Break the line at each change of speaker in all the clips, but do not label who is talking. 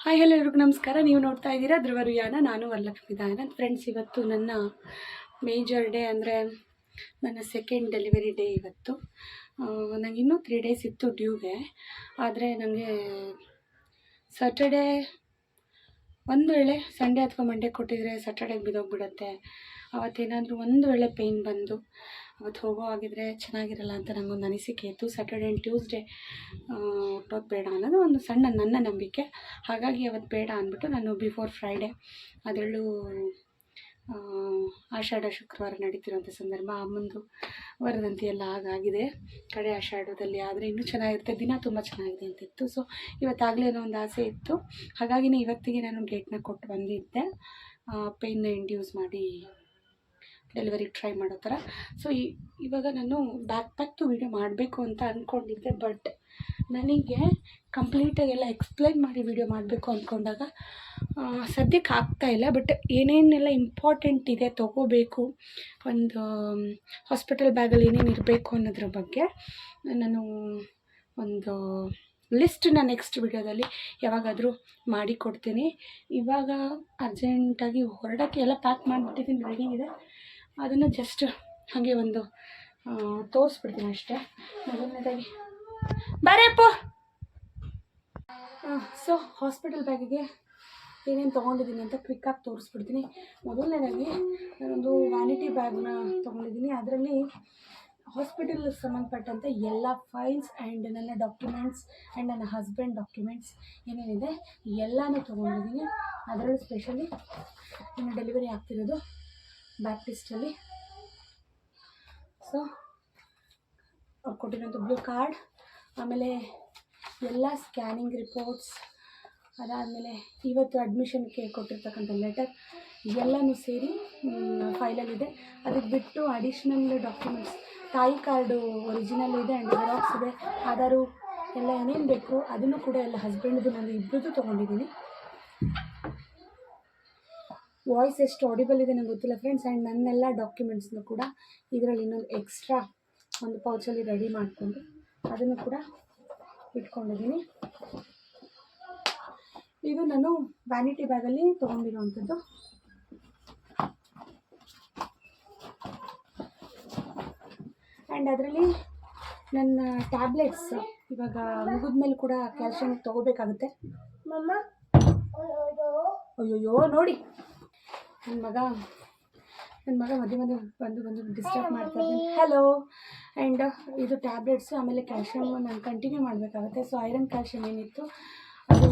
Hi hello ಎಲ್ರಿಗೂ ನಮಸ್ಕಾರ ನೀವು ನೋಡ್ತಾ ಇದ್ದೀರಾ ಧ್ರುವರುಯಾನ. ನಾನು ವರಲಕ್ಷ್ಮಿ ನನ್ನ ಫ್ರೆಂಡ್ಸ್ ಇವತ್ತು ನನ್ನ ಮೇಜರ್ ಡೇ ಅಂದರೆ ನನ್ನ ಸೆಕೆಂಡ್ ಡೆಲಿವರಿ ಡೇ ಇವತ್ತು. ನನಗೆ ಇನ್ನೂ ತ್ರೀ ಡೇಸ್ ಇತ್ತು ಡ್ಯೂಗೆ ಆದರೆ ನನಗೆ ಸ್ಯಾಟರ್ಡೇ ಒಂದು ವೇಳೆ ಸಂಡೇ ಅಥವಾ ಮಂಡೇ ಕೊಟ್ಟಿದ್ರೆ ಸ್ಯಾಟರ್ಡೇಗೆ ಬಿದ್ದೋಗ್ಬಿಡುತ್ತೆ. ಅವತ್ತೇನಾದರೂ ಒಂದು ವೇಳೆ ಪೇಯ್ನ್ ಬಂದು ಅವತ್ತು ಹೋಗೋ ಆಗಿದ್ರೆ ಚೆನ್ನಾಗಿರಲ್ಲ ಅಂತ ನನಗೊಂದು ಅನಿಸಿಕೆ ಇತ್ತು. ಸ್ಯಾಟರ್ಡೆ ಆ್ಯಂಡ್ ಟ್ಯೂಸ್ಡೇ ಹುಟ್ಟೋದು ಬೇಡ ಅನ್ನೋದು ಒಂದು ಸಣ್ಣ ನನ್ನ ನಂಬಿಕೆ. ಹಾಗಾಗಿ ಅವತ್ತು ಬೇಡ ಅಂದ್ಬಿಟ್ಟು ನಾನು ಬಿಫೋರ್ ಫ್ರೈಡೇ ಅದರಲ್ಲೂ ಆಷಾಢ ಶುಕ್ರವಾರ ನಡೀತಿರೋಂಥ ಸಂದರ್ಭ ಅಮ್ಮಂದು ವರದಂತಿ ಎಲ್ಲ ಆಗಾಗಿದೆ ಕಡೆ ಆಷಾಢದಲ್ಲಿ ಆದರೆ ಇನ್ನೂ ಚೆನ್ನಾಗಿರುತ್ತೆ, ದಿನ ತುಂಬ ಚೆನ್ನಾಗಿದೆ ಅಂತಿತ್ತು. ಸೊ ಇವತ್ತಾಗಲೇ ಒಂದು ಆಸೆ ಇತ್ತು. ಹಾಗಾಗಿನೇ ಇವತ್ತಿಗೆ ನಾನು ಡೇಟ್ನ ಕೊಟ್ಟು ಬಂದಿದ್ದೆ. ಪೇಯ್ನ ಇಂಡ್ಯೂಸ್ ಮಾಡಿ ಡೆಲಿವರಿಗೆ ಟ್ರೈ ಮಾಡೋ ಥರ. ಸೊ ಇವಾಗ ನಾನು ಬ್ಯಾಕ್ ಪ್ಯಾಕ್ದು ವೀಡಿಯೋ ಮಾಡಬೇಕು ಅಂತ ಅಂದ್ಕೊಂಡಿದ್ದೆ ಬಟ್ ನನಗೆ ಕಂಪ್ಲೀಟಾಗೆಲ್ಲ ಎಕ್ಸ್ಪ್ಲೈನ್ ಮಾಡಿ ವೀಡಿಯೋ ಮಾಡಬೇಕು ಅಂದ್ಕೊಂಡಾಗ ಸದ್ಯಕ್ಕೆ ಆಗ್ತಾಯಿಲ್ಲ ಬಟ್ ಏನೇನೆಲ್ಲ ಇಂಪಾರ್ಟೆಂಟ್ ಇದೆ ತೊಗೋಬೇಕು, ಒಂದು ಹಾಸ್ಪಿಟಲ್ ಬ್ಯಾಗಲ್ಲಿ ಏನೇನು ಇರಬೇಕು ಅನ್ನೋದ್ರ ಬಗ್ಗೆ ನಾನು ಒಂದು ಲಿಸ್ಟನ್ನ ನೆಕ್ಸ್ಟ್ ವಿಡಿಯೋದಲ್ಲಿ ಯಾವಾಗಾದರೂ ಮಾಡಿ ಕೊಡ್ತೀನಿ. ಇವಾಗ ಅರ್ಜೆಂಟಾಗಿ ಹೊರಡೋಕ್ಕೆ ಎಲ್ಲ ಪ್ಯಾಕ್ ಮಾಡಿಬಿಟ್ಟಿದ್ದೀನಿ ರೆಡಿ ಇದೆ. ಅದನ್ನು ಜಸ್ಟ್ ಹಾಗೆ ಒಂದು ತೋರಿಸ್ಬಿಡ್ತೀನಿ ಅಷ್ಟೇ. ಮೊದಲನೇದಾಗಿ. ಬರೇಪ್ಪ ಸೊ ಹಾಸ್ಪಿಟಲ್ ಬ್ಯಾಗಿಗೆ ಏನೇನು ತೊಗೊಂಡಿದ್ದೀನಿ ಅಂತ ಕ್ವಿಕ್ಕಾಗಿ ತೋರಿಸ್ಬಿಡ್ತೀನಿ. ಮೊದಲನೇದಾಗಿ ನಾನೊಂದು ವ್ಯಾನಿಟಿ ಬ್ಯಾಗ್ನ ತೊಗೊಂಡಿದ್ದೀನಿ. ಅದರಲ್ಲಿ ಹಾಸ್ಪಿಟಲ್ ಸಂಬಂಧಪಟ್ಟಂತೆ ಎಲ್ಲ ಫೈಲ್ಸ್ ಆ್ಯಂಡ್ ನನ್ನ ಡಾಕ್ಯುಮೆಂಟ್ಸ್ ಆ್ಯಂಡ್ ನನ್ನ ಹಸ್ಬೆಂಡ್ ಡಾಕ್ಯುಮೆಂಟ್ಸ್ ಏನೇನಿದೆ ಎಲ್ಲನೂ ತೊಗೊಂಡಿದ್ದೀನಿ. ಅದರಲ್ಲೂ ಸ್ಪೆಷಲಿ ನನ್ನ ಡೆಲಿವರಿ ಆಗ್ತಿರೋದು ಬ್ಯಾಪ್ಟಿಸ್ಟಲ್ಲಿ ಸೊ ಅವ್ರು ಕೊಟ್ಟಿರೋಂಥ ಬ್ಲೂ ಕಾರ್ಡ್ ಆಮೇಲೆ ಎಲ್ಲ ಸ್ಕ್ಯಾನಿಂಗ್ ರಿಪೋರ್ಟ್ಸ್ ಅದಾದಮೇಲೆ ಇವತ್ತು ಅಡ್ಮಿಷನ್ಗೆ ಕೊಟ್ಟಿರ್ತಕ್ಕಂಥ ಲೆಟರ್ ಎಲ್ಲನೂ ಸೇರಿ ಫೈಲಲ್ಲಿದೆ ಅದಕ್ಕೆ ಬಿಟ್ಟು ಅಡಿಷ್ನಲ್ ಡಾಕ್ಯುಮೆಂಟ್ಸ್ ತಾಯಿ ಕಾರ್ಡು ಒರಿಜಿನಲ್ ಇದೆ ಆ್ಯಂಡ್ ಜೆರಾಕ್ಸ್ ಇದೆ. ಆಧಾರು ಎಲ್ಲ ಏನೇನು ಬೇಕು ಅದನ್ನು ಕೂಡ ಎಲ್ಲ ಹಸ್ಬೆಂಡ್ದು ನಾನು ಇಬ್ಬರದ್ದು ತೊಗೊಂಡಿದ್ದೀನಿ. ವಾಯ್ಸ್ ಎಷ್ಟು ಆಡಿಬಲ್ ಇದೆ ನಂಗೆ ಗೊತ್ತಿಲ್ಲ ಫ್ರೆಂಡ್ಸ್ ಆ್ಯಂಡ್ ನನ್ನೆಲ್ಲ ಡಾಕ್ಯುಮೆಂಟ್ಸ್ನು ಕೂಡ ಇದರಲ್ಲಿ ಇನ್ನೊಂದು ಎಕ್ಸ್ಟ್ರಾ ಒಂದು ಪೌಚಲ್ಲಿ ರೆಡಿ ಮಾಡಿಕೊಂಡು ಅದನ್ನು ಕೂಡ ಇಟ್ಕೊಂಡಿದ್ದೀನಿ. ಇದು ನಾನು ವ್ಯಾನಿಟಿ ಬ್ಯಾಗಲ್ಲಿ ತೊಗೊಂಡಿರುವಂಥದ್ದು. ಆ್ಯಂಡ್ ಅದರಲ್ಲಿ ನನ್ನ ಟ್ಯಾಬ್ಲೆಟ್ಸ್ ಇವಾಗ ಮುಗಿದ್ಮೇಲೆ ಕೂಡ ಕ್ಯಾಲ್ಶಿಯಂ ತೊಗೋಬೇಕಾಗುತ್ತೆ. ಅಯ್ಯೋಯ್ಯೋ ನೋಡಿ. ನನ್ನ ಮಗ ನನ್ನ ಮಗ ಮಧ್ಯೆ ಮಧ್ಯೆ ಬಂದು ಬಂದು ಡಿಸ್ಟರ್ಬ್ ಮಾಡ್ತಾ ಇದ್ದೀನಿ. ಹಲೋ ಆ್ಯಂಡ್ ಇದು ಟ್ಯಾಬ್ಲೆಟ್ಸು ಆಮೇಲೆ ಕ್ಯಾಲ್ಶಿಯಮ್ ನಾನು ಕಂಟಿನ್ಯೂ ಮಾಡಬೇಕಾಗುತ್ತೆ. ಸೊ ಐರನ್ ಕ್ಯಾಲ್ಶಿಯಮ್ ಏನಿತ್ತು, ಅದು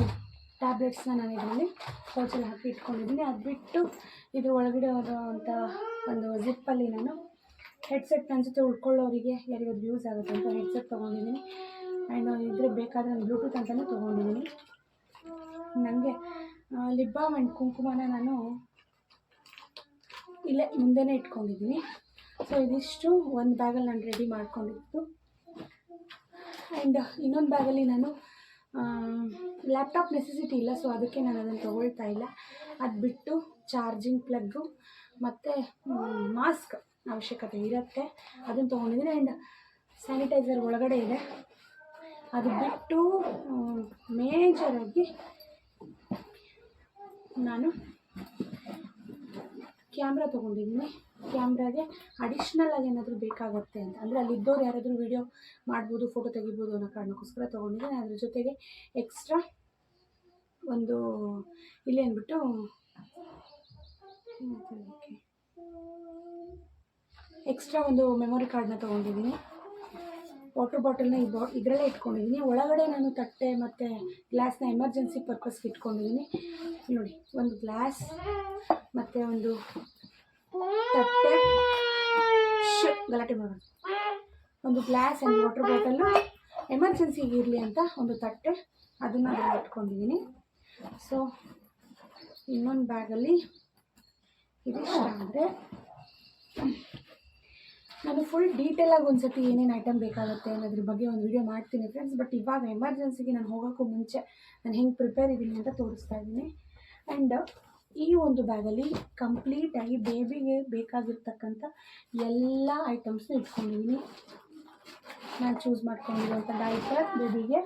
ಟ್ಯಾಬ್ಲೆಟ್ಸ್ನ ನಾನು ಇದರಲ್ಲಿ ಪೌಚಲ್ಲಿ ಹಾಕಿ ಇಟ್ಕೊಂಡಿದ್ದೀನಿ. ಅದು ಬಿಟ್ಟು ಇದು ಒಳಗಡೆ ಹೋಗುವಂಥ ಒಂದು ಜಿಪ್ಪಲ್ಲಿ ನಾನು ಹೆಡ್ಸೆಟ್ ನನ್ನ ಜೊತೆ ಉಳ್ಕೊಳ್ಳೋರಿಗೆ ಯಾರಿಗಾದ್ರು ಯೂಸ್ ಆಗುತ್ತೆ ಅಂತ ಹೆಡ್ಸೆಟ್ ತೊಗೊಂಡಿದ್ದೀನಿ. ಆ್ಯಂಡ್ ಇದ್ರೆ ಬೇಕಾದರೆ ನಾನು ಬ್ಲೂಟೂತ್ ಅಂತಲೂ ತೊಗೊಂಡಿದ್ದೀನಿ. ನನಗೆ ಲಿಬ್ಬಾಮ್ ಆ್ಯಂಡ್ ಕುಂಕುಮನ ನಾನು ಇಲ್ಲೇ ಮುಂದೆನೇ ಇಟ್ಕೊಂಡಿದ್ದೀನಿ. ಸೊ ಇದಿಷ್ಟು ಒಂದು ಬ್ಯಾಗಲ್ಲಿ ನಾನು ರೆಡಿ ಮಾಡ್ಕೊಂಡಿದ್ದು. ಆ್ಯಂಡ್ ಇನ್ನೊಂದು ಬ್ಯಾಗಲ್ಲಿ ನಾನು ಲ್ಯಾಪ್ಟಾಪ್ ನೆಸೆಸಿಟಿ ಇಲ್ಲ ಸೊ ಅದಕ್ಕೆ ನಾನು ಅದನ್ನು ತೊಗೊಳ್ತಾ ಇಲ್ಲ. ಅದು ಬಿಟ್ಟು ಚಾರ್ಜಿಂಗ್ ಪ್ಲಗ್ಗು ಮತ್ತು ಮಾಸ್ಕ್ ಅವಶ್ಯಕತೆ ಇರುತ್ತೆ. ಅದನ್ನು ತೊಗೊಂಡಿದ್ದೀನಿ. ಆ್ಯಂಡ್ ಸ್ಯಾನಿಟೈಸರ್ ಒಳಗಡೆ ಇದೆ. ಅದು ಬಿಟ್ಟು ಮೇಜರಾಗಿ ನಾನು ಕ್ಯಾಮ್ರಾ ತೊಗೊಂಡಿದ್ದೀನಿ ಕ್ಯಾಮ್ರಾಗೆ ಅಡಿಷ್ನಲ್ ಆಗಿ ಏನಾದರೂ ಬೇಕಾಗುತ್ತೆ ಅಂತ. ಅಂದರೆ ಅಲ್ಲಿದ್ದವ್ರು ಯಾರಾದರೂ ವೀಡಿಯೋ ಮಾಡ್ಬೋದು ಫೋಟೋ ತೆಗಿಬೋದು ಅನ್ನೋ ಕಾರಣಕ್ಕೋಸ್ಕರ ತೊಗೊಂಡಿದ್ದೀನಿ ಅದ್ರ ಜೊತೆಗೆ ಎಕ್ಸ್ಟ್ರಾ ಒಂದು ಇಲ್ಲಿ ಅಂದ್ಬಿಟ್ಟು ಎಕ್ಸ್ಟ್ರಾ ಒಂದು ಮೆಮೊರಿ ಕಾರ್ಡ್ನ ತೊಗೊಂಡಿದ್ದೀನಿ ವಾಟರ್ ಬಾಟಲ್ನ ಈ ಬಾ ಇದರಲ್ಲೇ ಇಟ್ಕೊಂಡಿದ್ದೀನಿ ಒಳಗಡೆ ನಾನು ತಟ್ಟೆ ಮತ್ತು ಗ್ಲಾಸ್ನ ಎಮರ್ಜೆನ್ಸಿ ಪರ್ಪಸ್ಗೆ ಇಟ್ಕೊಂಡಿದ್ದೀನಿ ನೋಡಿ ಒಂದು ಗ್ಲಾಸ್ ಮತ್ತು ಒಂದು ತಟ್ಟೆ. ಗಲಾಟೆ ಮಾಡೋಣ. ಒಂದು ಗ್ಲಾಸ್ ಆ್ಯಂಡ್ ವಾಟರ್ ಬಾಟಲು ಎಮರ್ಜೆನ್ಸಿಗೆ ಇರಲಿ ಅಂತ ಒಂದು ತಟ್ಟೆ. ಅದನ್ನು ನಾನು ಇಟ್ಕೊಂಡಿದ್ದೀನಿ. ಸೊ ಇನ್ನೊಂದು ಬ್ಯಾಗಲ್ಲಿ ಇದಿಷ್ಟ ಅಂದರೆ ನಾನು ಫುಲ್ ಡೀಟೇಲಾಗಿ ಒಂದು ಸತಿ ಏನೇನು ಐಟಮ್ ಬೇಕಾಗುತ್ತೆ ಅನ್ನೋದ್ರ ಬಗ್ಗೆ ಒಂದು ವಿಡಿಯೋ ಮಾಡ್ತೀನಿ ಫ್ರೆಂಡ್ಸ್ ಬಟ್ ಇವಾಗ ಎಮರ್ಜೆನ್ಸಿಗೆ ನಾನು ಹೋಗೋಕ್ಕೂ ಮುಂಚೆ ನಾನು ಹೆಂಗೆ ಪ್ರಿಪೇರ್ ಇದ್ದೀನಿ ಅಂತ ತೋರಿಸ್ತಾ ಇದ್ದೀನಿ. ಆ್ಯಂಡ್ ಈ ಒಂದು ಬ್ಯಾಗಲ್ಲಿ ಕಂಪ್ಲೀಟಾಗಿ ಬೇಬಿಗೆ ಬೇಕಾಗಿರ್ತಕ್ಕಂಥ ಎಲ್ಲ ಐಟಮ್ಸ್ನ ಇಟ್ಕೊಂಡಿದ್ದೀನಿ ನಾನು ಚೂಸ್ ಮಾಡ್ಕೊಂಡಿರುವಂಥ ಡೈಪರ್ ಬೇಬಿಗೆ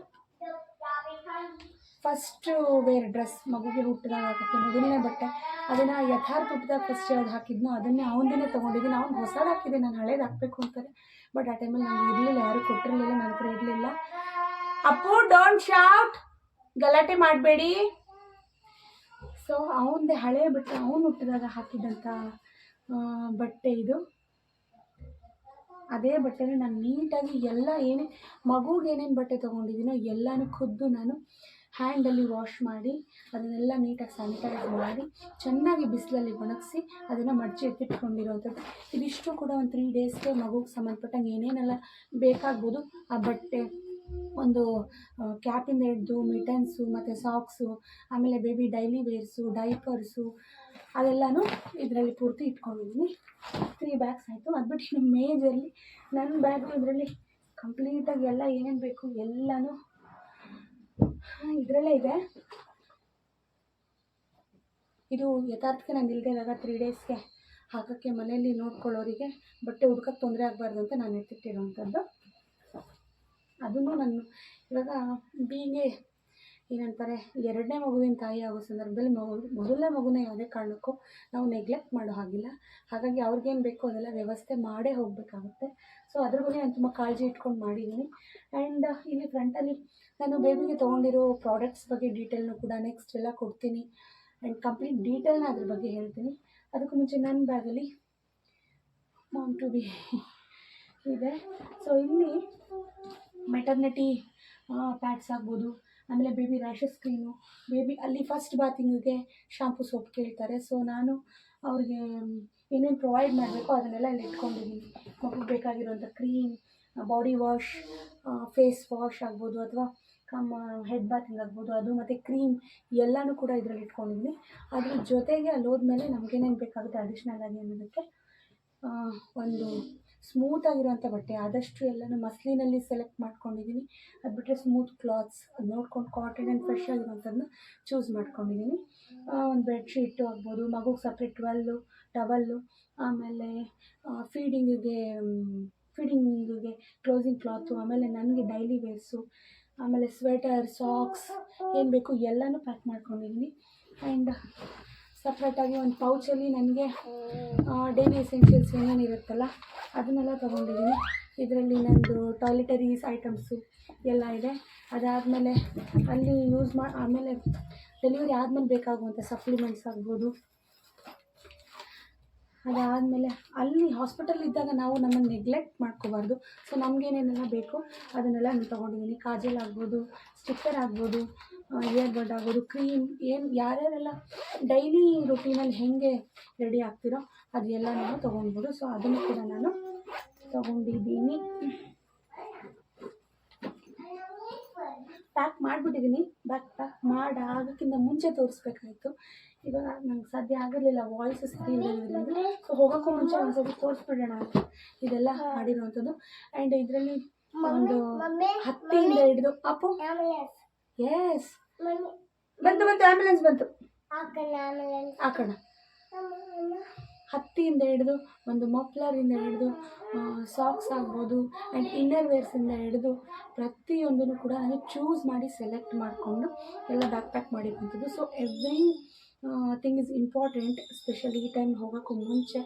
ಫಸ್ಟ್ ವೇರ್ ಡ್ರೆಸ್ ಮಗುಗೆ ಹುಟ್ಟಿದಾಗ ಹಾಕುತ್ತೆ ಮೊದಲನೇ ಬಟ್ಟೆ. ಅದನ್ನು ಯಥಾರ್ಥ ಹುಟ್ಟಿದಾಗ ಫಸ್ಟ್ ಯಾವ್ದು ಹಾಕಿದ್ನೋ ಅದನ್ನೇ ಅವನದೇ ತೊಗೊಂಡಿದ್ದೀನಿ. ಅವ್ನು ಹೊಸದು ಹಾಕಿದೆ, ನಾನು ಹಳೇದು ಹಾಕಬೇಕು ಅಂತಾರೆ. ಬಟ್ ಆ ಟೈಮಲ್ಲಿ ನನಗೆ ಇರಲಿಲ್ಲ, ಯಾರು ಕೊಟ್ಟಿರಲಿಲ್ಲ, ನನ್ನ ಹತ್ರ ಇರಲಿಲ್ಲ. ಅಪ್ಪು ಡೋಂಟ್ ಶಾಟ್ ಗಲಾಟೆ ಮಾಡಬೇಡಿ. ಸೊ ಅವನದೇ ಹಳೆ ಬಟ್ಟೆ ಅವನು ಹುಟ್ಟಿದಾಗ ಹಾಕಿದಂಥ ಬಟ್ಟೆ ಇದು. ಅದೇ ಬಟ್ಟೆನ ನಾನು ನೀಟಾಗಿ ಎಲ್ಲ ಏನೇ, ಮಗುಗೆ ಏನೇನು ಬಟ್ಟೆ ತೊಗೊಂಡಿದ್ದೀನೋ ಎಲ್ಲನೂ ಖುದ್ದು ನಾನು ಹ್ಯಾಂಡಲ್ಲಿ ವಾಶ್ ಮಾಡಿ, ಅದನ್ನೆಲ್ಲ ನೀಟಾಗಿ ಸ್ಯಾನಿಟೈಸ್ ಮಾಡಿ, ಚೆನ್ನಾಗಿ ಬಿಸಿಲಲ್ಲಿ ಒಣಗಿಸಿ ಅದನ್ನು ಮಡಚಿ ಎತ್ತಿಟ್ಕೊಂಡಿರೋಂಥದ್ದು. ಇದಿಷ್ಟು ಕೂಡ ಒಂದು ತ್ರೀ ಡೇಸ್ಗೆ ಮಗುಗೆ ಸಂಬಂಧಪಟ್ಟಂಗೆ ಏನೇನೆಲ್ಲ ಬೇಕಾಗ್ಬೋದು ಆ ಬಟ್ಟೆ. ಒಂದು ಕ್ಯಾಪಿಂದ ಹಿಡ್ದು ಮಿಟನ್ಸು ಮತ್ತು ಸಾಕ್ಸು ಆಮೇಲೆ ಬೇಬಿ ಡೈಲಿ ವೇರ್ಸು ಡೈಪರ್ಸು ಅದೆಲ್ಲನೂ ಇದರಲ್ಲಿ ಪೂರ್ತಿ ಇಟ್ಕೊಂಡಿದ್ದೀನಿ ತ್ರೀ ಬ್ಯಾಗ್ಸ್ ಆಯಿತು. ಅದು ಬಿಟ್ಟು ಮೇಜಲ್ಲಿ ನನ್ನ ಬ್ಯಾಗು ಇದರಲ್ಲಿ ಕಂಪ್ಲೀಟಾಗಿ ಎಲ್ಲ ಏನೇನು ಬೇಕು ಎಲ್ಲನೂ ಇದರಲ್ಲೇ ಇದೆ. ಇದು ಯಥಾರ್ಥಕ್ಕೆ ನಾನು ಇಲ್ಲದೆ ಇದ್ದಾಗ ತ್ರೀ ಡೇಸ್ಗೆ ಹಾಕೋಕ್ಕೆ ಮನೆಯಲ್ಲಿ ನೋಡ್ಕೊಳ್ಳೋರಿಗೆ ಬಟ್ಟೆ ಹುಡ್ಕಕ್ಕೆ ತೊಂದರೆ ಆಗಬಾರ್ದು ಅಂತ ನಾನು ಎತ್ತಿಟ್ಟಿರೋವಂಥದ್ದು. ಅದನ್ನು ನಾನು ಇವಾಗ ಬೀಗೆ ಏನಂತಾರೆ, ಎರಡನೇ ಮಗುವಿನ ತಾಯಿ ಆಗೋ ಸಂದರ್ಭದಲ್ಲಿ ಮೊದಲನೇ ಮಗುನ ಯಾವುದೇ ಕಾರಣಕ್ಕೂ ನಾವು ನೆಗ್ಲೆಕ್ಟ್ ಮಾಡೋ ಹಾಗಿಲ್ಲ. ಹಾಗಾಗಿ ಅವ್ರಿಗೇನು ಬೇಕೋ ಅದೆಲ್ಲ ವ್ಯವಸ್ಥೆ ಮಾಡೇ ಹೋಗಬೇಕಾಗುತ್ತೆ. ಸೊ ಅದ್ರ ಬಗ್ಗೆ ನಾನು ತುಂಬ ಕಾಳಜಿ ಇಟ್ಕೊಂಡು ಮಾಡಿದ್ದೀನಿ ಆ್ಯಂಡ್ ಇಲ್ಲಿ ಫ್ರಂಟಲ್ಲಿ ನಾನು ಬೇಬಿಗೆ ತೊಗೊಂಡಿರೋ ಪ್ರಾಡಕ್ಟ್ಸ್ ಬಗ್ಗೆ ಡೀಟೇಲ್ನು ಕೂಡ ನೆಕ್ಸ್ಟ್ ಎಲ್ಲ ಕೊಡ್ತೀನಿ. ಆ್ಯಂಡ್ ಕಂಪ್ಲೀಟ್ ಡೀಟೇಲ್ನ ಅದ್ರ ಬಗ್ಗೆ ಹೇಳ್ತೀನಿ. ಅದಕ್ಕೂ ಮುಂಚೆ ನನ್ನ ಬ್ಯಾಗಲ್ಲಿ ಮಾಮ್ ಟು ಬಿ ಇದೆ. ಸೊ ಇಲ್ಲಿ ಮೆಟರ್ನಿಟಿ ಪ್ಯಾಡ್ಸ್ ಆಗ್ಬೋದು, ಆಮೇಲೆ ಬೇಬಿ ರ್ಯಾಷಸ್ ಕ್ರೀಮು ಬೇಬಿ ಅಲ್ಲಿ ಫಸ್ಟ್ ಬಾತಿಂಗಿಗೆ ಶಾಂಪು ಸೋಪ್ ಕೇಳ್ತಾರೆ. ಸೊ ನಾನು ಅವ್ರಿಗೆ ಏನೇನು ಪ್ರೊವೈಡ್ ಮಾಡಬೇಕೋ ಅದನ್ನೆಲ್ಲ ಇಲ್ಲಿ ಇಟ್ಕೊಂಡಿದ್ದೀನಿ ಮಗುಗೆ ಬೇಕಾಗಿರುವಂಥ cream body wash face wash ಆಗ್ಬೋದು ಅಥವಾ ಕಮ್ಮ ಹೆಡ್ ಬಾತಿಂಗ್ ಆಗ್ಬೋದು, ಅದು ಮತ್ತು ಕ್ರೀಮ್ ಎಲ್ಲನೂ ಕೂಡ ಇದರಲ್ಲಿ ಇಟ್ಕೊಂಡಿದ್ದೀನಿ ಅದ್ರ ಜೊತೆಗೆ ಅಲ್ಲಿ ಹೋದ್ಮೇಲೆ ನಮಗೇನೇನು ಬೇಕಾಗುತ್ತೆ ಅಡಿಷ್ನಲ್ ಆಗಿ ಅನ್ನೋದಕ್ಕೆ ಒಂದು ಸ್ಮೂತ್ ಆಗಿರುವಂಥ ಬಟ್ಟೆ. ಆದಷ್ಟು ಎಲ್ಲನೂ ಮಸ್ಲಿನಲ್ಲಿ ಸೆಲೆಕ್ಟ್ ಮಾಡ್ಕೊಂಡಿದ್ದೀನಿ ಅದು ಬಿಟ್ಟರೆ ಸ್ಮೂತ್ ಕ್ಲಾತ್ಸ್ ಅದು ನೋಡ್ಕೊಂಡು ಕಾಟನ್ ಆ್ಯಂಡ್ ಫ್ರೆಶ್ ಆಗಿರೋಂಥದ್ದನ್ನ ಚೂಸ್ ಮಾಡ್ಕೊಂಡಿದ್ದೀನಿ ಒಂದು ಬೆಡ್ಶೀಟು ಆಗ್ಬೋದು, ಮಗುಗೆ ಸಪ್ರೇಟ್ ಟ್ವೆಲ್ಲು ಟವಲ್ಲು ಆಮೇಲೆ ಫೀಡಿಂಗಿಗೆ ಫೀಡಿಂಗಿಗೆ ಕ್ಲೋಸಿಂಗ್ ಕ್ಲಾತು ಆಮೇಲೆ ನನಗೆ ಡೈಲಿ ವೇರ್ಸು ಆಮೇಲೆ ಸ್ವೆಟರ್ ಸಾಕ್ಸ್ ಏನು ಬೇಕು ಎಲ್ಲನೂ ಪ್ಯಾಕ್ ಮಾಡ್ಕೊಂಡಿದ್ದೀನಿ ಆ್ಯಂಡ್ ಸಪ್ರೇಟಾಗಿ ಒಂದು ಪೌಚಲ್ಲಿ ನನಗೆ ಡೈಲಿ ಎಸೆನ್ಷಿಯಲ್ಸ್ ಏನೇನು ಇರುತ್ತಲ್ಲ, ಅದನ್ನೆಲ್ಲ ತೊಗೊಂಡಿದ್ದೀನಿ. ಇದರಲ್ಲಿ ನಂದು ಟಾಯ್ಲೆಟರೀಸ್ ಐಟಮ್ಸು ಎಲ್ಲ ಇದೆ. ಅದಾದಮೇಲೆ ಅಲ್ಲಿ ಯೂಸ್ ಮಾ, ಆಮೇಲೆ ಡೆಲಿವರಿ ಆದಮೇಲೆ ಬೇಕಾಗುವಂಥ ಸಪ್ಲಿಮೆಂಟ್ಸ್ ಆಗ್ಬೋದು. ಅದಾದಮೇಲೆ ಅಲ್ಲಿ ಹಾಸ್ಪಿಟಲ್ ಇದ್ದಾಗ ನಾವು ನಮ್ಮನ್ನು ನೆಗ್ಲೆಕ್ಟ್ ಮಾಡ್ಕೋಬಾರ್ದು. ಸೊ ನಮಗೇನೇನೆಲ್ಲ ಬೇಕು, ಅದನ್ನೆಲ್ಲ ನಾನು ತೊಗೊಂಡಿದ್ದೀನಿ. ಕಾಜಲ್ ಆಗ್ಬೋದು, ಸ್ಟಿಕ್ಕರ್ ಆಗ್ಬೋದು ಇಯರ್ ಬಡ್ ಆಗೋದು ಕ್ರೀಮ್ ಏನು ಯಾರ್ಯಾರೆಲ್ಲ ಡೈಲಿ ರುಟೀನಲ್ಲಿ ಹೇಗೆ ರೆಡಿ ಆಗ್ತಿರೋ ಅದೆಲ್ಲ ನಾನು ತೊಗೊಳ್ಬೋದು ಸೊ ಅದನ್ನು ಕೂಡ ನಾನು ತೊಗೊಂಡಿದ್ದೀನಿ. ಪ್ಯಾಕ್ ಮಾಡಿಬಿಟ್ಟಿದ್ದೀನಿ. ಬ್ಯಾಕ್ ಪ್ಯಾಕ್ ಮಾಡಾಗಕ್ಕಿಂತ ಮುಂಚೆ ತೋರಿಸ್ಬೇಕಾಯ್ತು. ಇವಾಗ ನಂಗೆ ಸಾಧ್ಯ ಆಗಿರಲಿಲ್ಲ ವಾಯ್ಸ್ ಸ್ಕ್ರೀನ್ ಇರೋದ್ರಿಂದ ಸೊ ಹೋಗೋಕ್ಕೂ ಮುಂಚೆ ಒಂದು ಸ್ವಲ್ಪ ತೋರಿಸ್ಬಿಡೋಣ ಅಂತ ಇದೆಲ್ಲ ಮಾಡಿರೋವಂಥದ್ದು. ಆ್ಯಂಡ್ ಇದರಲ್ಲಿ ಒಂದು ಹತ್ತಿಯಿಂದ ಹಿಡಿದು ಅಪ್ಪು? ಎಸ್ ಬಂತು ಬಂತು ಆ್ಯಂಬುಲೆನ್ಸ್ ಬಂತು. ಹಾಕೋಣ ಹತ್ತಿಯಿಂದ ಹಿಡಿದು ಒಂದು ಮಫ್ಲರಿಂದ ಹಿಡಿದು ಸಾಕ್ಸ್ ಆಗ್ಬೋದು ಆ್ಯಂಡ್ ಇನ್ನರ್ ವೇರ್ಸಿಂದ ಹಿಡಿದು ಪ್ರತಿಯೊಂದನ್ನು ಕೂಡ ನಾನು ಚೂಸ್ ಮಾಡಿ ಸೆಲೆಕ್ಟ್ ಮಾಡಿಕೊಂಡು ಎಲ್ಲ ಬ್ಯಾಕ್ ಪ್ಯಾಕ್ ಮಾಡಿರುವಂಥದ್ದು so everything is important specially ಈ ಟೈಮ್ ಹೋಗೋಕ್ಕೂ ಮುಂಚೆ.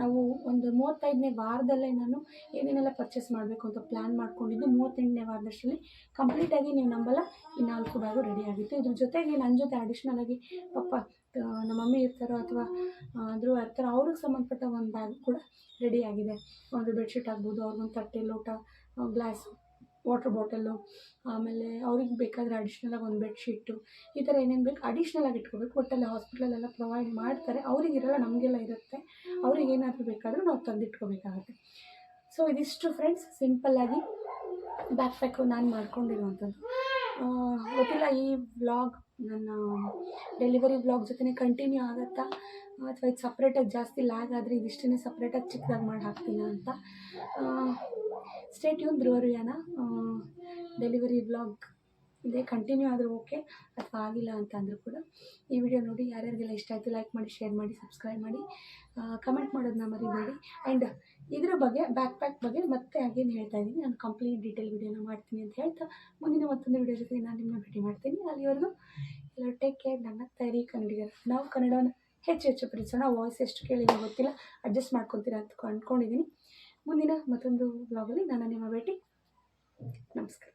ನಾವು ಒಂದು ಮೂವತ್ತೈದನೇ ವಾರದಲ್ಲೇ ನಾನು ಏನೇನೆಲ್ಲ ಪರ್ಚೇಸ್ ಮಾಡಬೇಕು ಅಂತ ಪ್ಲ್ಯಾನ್ ಮಾಡ್ಕೊಂಡಿದ್ದು ಮೂವತ್ತೆಂಟನೇ ವಾರದಷ್ಟರಲ್ಲಿ ಕಂಪ್ಲೀಟಾಗಿ ನೀವು ನಂಬಲ್ಲ, ಈ ನಾಲ್ಕು ಬ್ಯಾಗು ರೆಡಿ ಆಗಿತ್ತು. ಇದ್ರ ಜೊತೆಗೆ ನನ್ನ ಜೊತೆ ಅಡಿಷ್ನಲ್ ಆಗಿ ಪಪ್ಪ ನಮ್ಮ ಮಮ್ಮಿ ಇರ್ತಾರೋ ಅಥವಾ ಆದರೂ ಇರ್ತಾರೋ, ಅವ್ರಿಗೆ ಸಂಬಂಧಪಟ್ಟ ಒಂದು ಬ್ಯಾಗ್ ಕೂಡ ರೆಡಿ ಆಗಿದೆ. ಒಂದು ಬೆಡ್ಶೀಟ್ ಆಗ್ಬೋದು, ಅವ್ರಿಗೊಂದು ತಟ್ಟೆ, ಲೋಟ ಗ್ಲಾಸ್ ವಾಟರ್ ಬಾಟಲು ಆಮೇಲೆ ಅವ್ರಿಗೆ ಬೇಕಾದರೆ ಅಡಿಷ್ನಲಾಗಿ ಒಂದು ಬೆಡ್ಶೀಟು ಈ ಥರ ಏನೇನು ಬೇಕು ಅಡಿಷ್ನಲ್ ಆಗಿ ಇಟ್ಕೋಬೇಕು. ಒಟ್ಟಲ್ಲಿ ಹಾಸ್ಪಿಟ್ಲಲ್ಲೆಲ್ಲ ಪ್ರೊವೈಡ್ ಮಾಡ್ತಾರೆ. ಅವ್ರಿಗಿರಲ್ಲ ನಮಗೆಲ್ಲ ಇರುತ್ತೆ. ಅವ್ರಿಗೆ ಏನಾದರೂ ಬೇಕಾದರೂ ನಾವು ತಂದಿಟ್ಕೋಬೇಕಾಗುತ್ತೆ. ಸೊ ಇದಿಷ್ಟು ಫ್ರೆಂಡ್ಸ್ ಸಿಂಪಲ್ಲಾಗಿ ಬ್ಯಾಕ್ ಪ್ಯಾಕು ನಾನು ಮಾಡ್ಕೊಂಡಿರುವಂಥದ್ದು. ಗೊತ್ತಿಲ್ಲ, ಈ ವ್ಲಾಗ್ ನನ್ನ ಡೆಲಿವರಿ ವ್ಲಾಗ್ ಜೊತೆ ಕಂಟಿನ್ಯೂ ಆಗುತ್ತಾ? ಅಥವಾ ಇದು ಸಪ್ರೇಟಾಗಿ ಜಾಸ್ತಿ ಲ್ಯಾಗ್ ಆದರೆ ಇದಿಷ್ಟೇ ಸಪ್ರೇಟಾಗಿ ಚಿಕ್ಕದಾಗಿ ಮಾಡಿ ಹಾಕ್ತೀನ ಅಂತ? ಸ್ಟೇಟ್ ಯೂನ್ ಧ್ರುವರಿಯಾನ ಡೆಲಿವರಿ ಬ್ಲಾಗ್ ಇದೆ. ಕಂಟಿನ್ಯೂ ಆದರೂ ಓಕೆ ಅಥವಾ ಆಗಿಲ್ಲ ಅಂತ ಅಂದರೂ ಕೂಡ ಈ ವಿಡಿಯೋ ನೋಡಿ. ಯಾರ್ಯಾರಿಗೆಲ್ಲ ಇಷ್ಟ ಆಯಿತು ಲೈಕ್ ಮಾಡಿ ಶೇರ್ ಮಾಡಿ ಸಬ್ಸ್ಕ್ರೈಬ್ ಮಾಡಿ. ಕಮೆಂಟ್ ಮಾಡೋದನ್ನ ಮರಿಬೇಡಿ. ಆ್ಯಂಡ್ ಇದರ ಬಗ್ಗೆ ಬ್ಯಾಕ್ ಪ್ಯಾಕ್ ಬಗ್ಗೆ ಮತ್ತೆ ಅಗೇನ್ ಹೇಳ್ತಾ ಇದ್ದೀನಿ. ನಾನು ಕಂಪ್ಲೀಟ್ ಡೀಟೇಲ್ ವಿಡಿಯೋನ ಮಾಡ್ತೀನಿ ಅಂತ ಹೇಳ್ತಾ ಮುಂದಿನ ಮತ್ತೊಂದು ವಿಡಿಯೋ ಜೊತೆ ನಾನು ನಿಮ್ಮನ್ನ ಭೇಟಿ ಮಾಡ್ತೀನಿ. ಅಲ್ಲಿವರೆಗೂ ಎಲ್ಲರೂ ಟೇಕ್ ಕೇರ್ ನನ್ನ ತಯಾರಿ ಕನ್ನಡಿಗರು. ನಾವು ಕನ್ನಡವನ್ನು ಹೆಚ್ಚು ಹೆಚ್ಚು ಪ್ರೀತಿಸೋಣ ವಾಯ್ಸ್ ಎಷ್ಟು ಕೇಳಿದೆ ಗೊತ್ತಿಲ್ಲ. ಅಡ್ಜಸ್ಟ್ ಮಾಡ್ಕೊತೀರಾ ಅಂತ ಅಂದ್ಕೊಂಡಿದ್ದೀನಿ ಮುಂದಿನ ಮತ್ತೊಂದು ಬ್ಲಾಗಲ್ಲಿ ನಾನು ನಿಮ್ಮ ಭೇಟಿ. ನಮಸ್ಕಾರ.